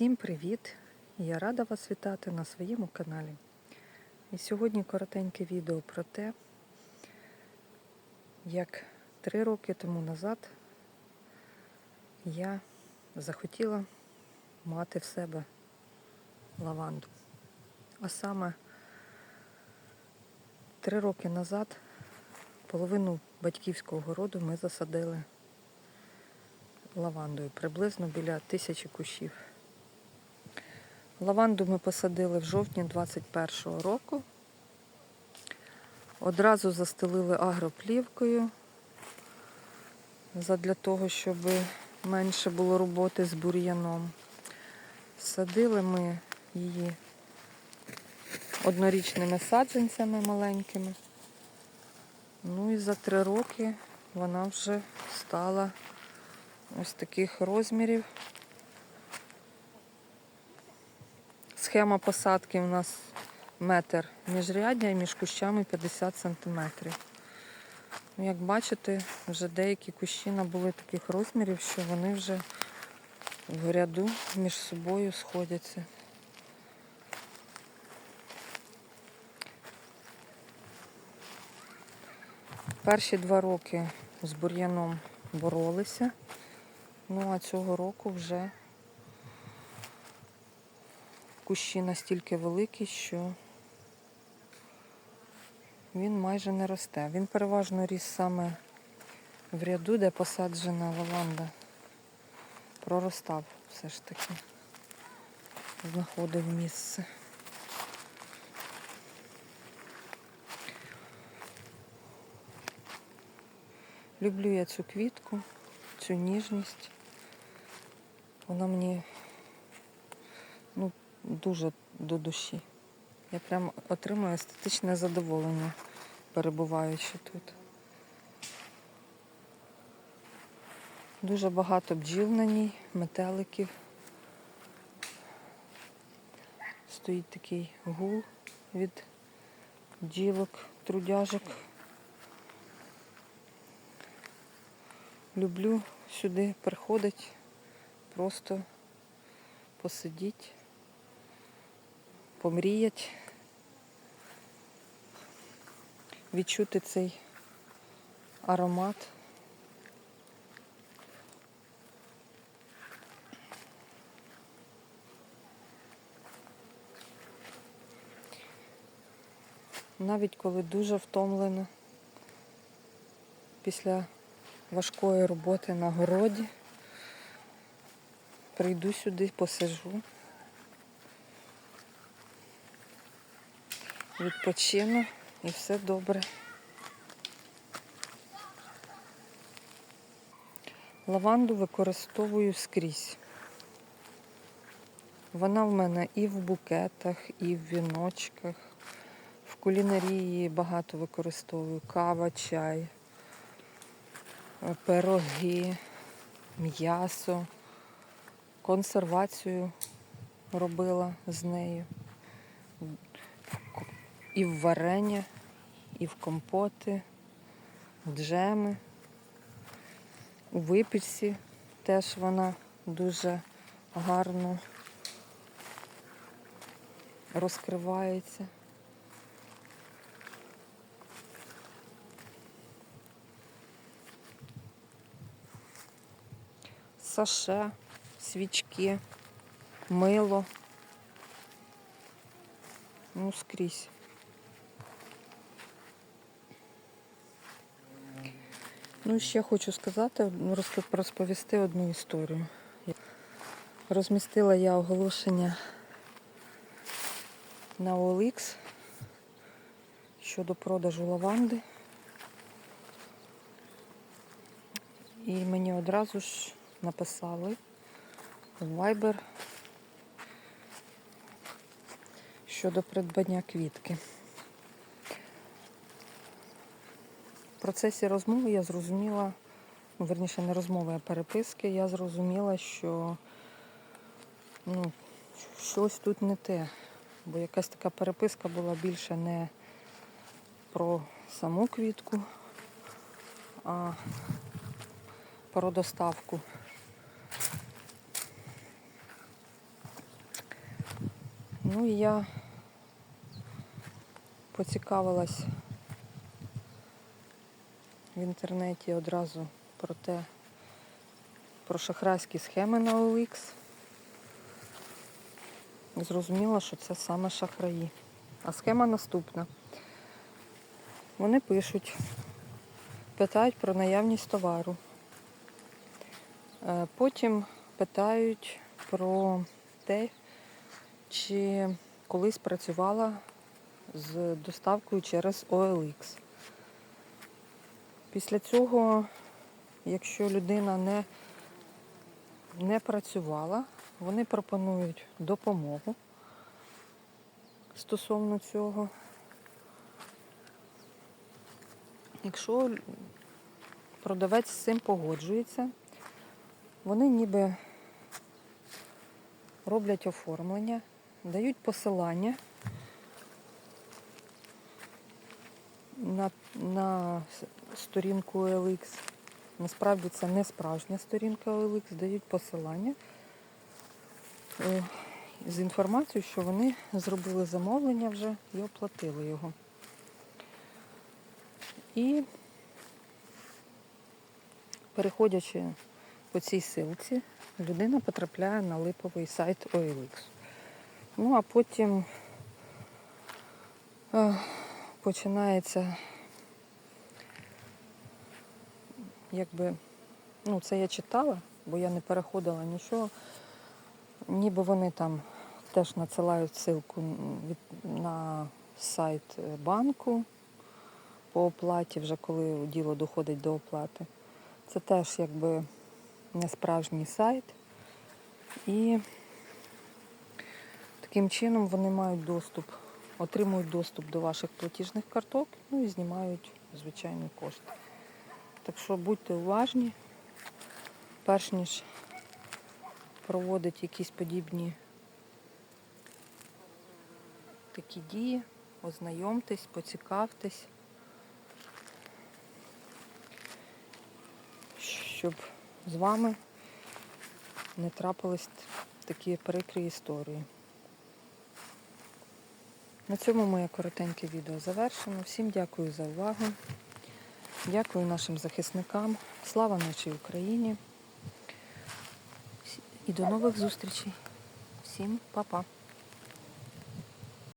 Всім привіт! Я рада вас вітати на своєму каналі. І сьогодні коротеньке відео про те, як три роки тому назад я захотіла мати в себе лаванду. А саме три роки назад половину батьківського городу ми засадили лавандою, приблизно біля тисячі кущів. Лаванду ми посадили в жовтні 21-го року. Одразу застелили агроплівкою задля того, щоб менше було роботи з бур'яном. Садили ми її однорічними саджанцями маленькими. Ну і за три роки вона вже стала ось таких розмірів. Схема посадки у нас метр міжряддя і між кущами 50 сантиметрів. Ну, Як бачите, вже деякі кущі набули таких розмірів, що вони вже в ряду між собою сходяться. Перші два роки з бур'яном боролися, ну а цього року вже кущі настільки великі, що він майже не росте. Він переважно ріс саме в ряду, де посаджена лаванда. Проростав все ж таки. Знаходив місце. Люблю я цю квітку, цю ніжність. Вона мені ну, дуже до душі. Я прям отримую естетичне задоволення, перебуваючи тут. Дуже багато бджіл на ній, метеликів. Стоїть такий гул від бджілок, трудяжок. Люблю сюди приходити, просто посидіти, помріяти, відчути цей аромат. Навіть коли дуже втомлена після важкої роботи на городі, прийду сюди, посижу, відпочину і все добре. Лаванду використовую скрізь. Вона в мене і в букетах, і в віночках. В кулінарії багато використовую кава, чай, пироги, м'ясо. Консервацію робила з нею. І в варення, і в компоти, в джеми. У випічці теж вона дуже гарно розкривається. Саше, свічки, мило. Ну, скрізь. Ну, ще хочу сказати, розповісти одну історію. Розмістила я оголошення на OLX щодо продажу лаванди. І мені одразу ж написали в Viber щодо придбання квітки. В процесі розмови я зрозуміла, ну, верніше не розмови, а переписки, я зрозуміла, що ну, щось тут не те. Бо якась така переписка була більше не про саму квітку, а про доставку. Ну і я поцікавилась в інтернеті одразу про те, про шахрайські схеми на OLX. Зрозуміла, що це саме шахраї. А схема наступна. Вони пишуть, питають про наявність товару. Е, Потім питають про те, чи колись працювала з доставкою через OLX. Після цього, якщо людина не, не працювала, вони пропонують допомогу стосовно цього. Якщо продавець з цим погоджується, вони ніби роблять оформлення, дають посилання на, на сторінку OLX. Насправді це не справжня сторінка OLX, дають посилання е, з інформацією, що вони зробили замовлення вже і оплатили його. І переходячи по цій силці, людина потрапляє на липовий сайт OLX. Ну а потім е, починається, якби, ну це я читала, бо я не переходила нічого. Ніби вони там теж надсилають ссылку на сайт е, банку по оплаті, вже коли діло доходить до оплати. Це теж якби не справжній сайт. І таким чином вони мають доступ, отримують доступ до ваших платіжних карток, ну і знімають звичайні кошти. Так що будьте уважні, перш ніж проводити якісь подібні такі дії, ознайомтесь, поцікавтесь, щоб з вами не трапились такі прикрі історії. На цьому моє коротеньке відео завершено. Всім дякую за увагу. Дякую нашим захисникам. Слава нашій Україні. І до нових зустрічей. Всім па-па.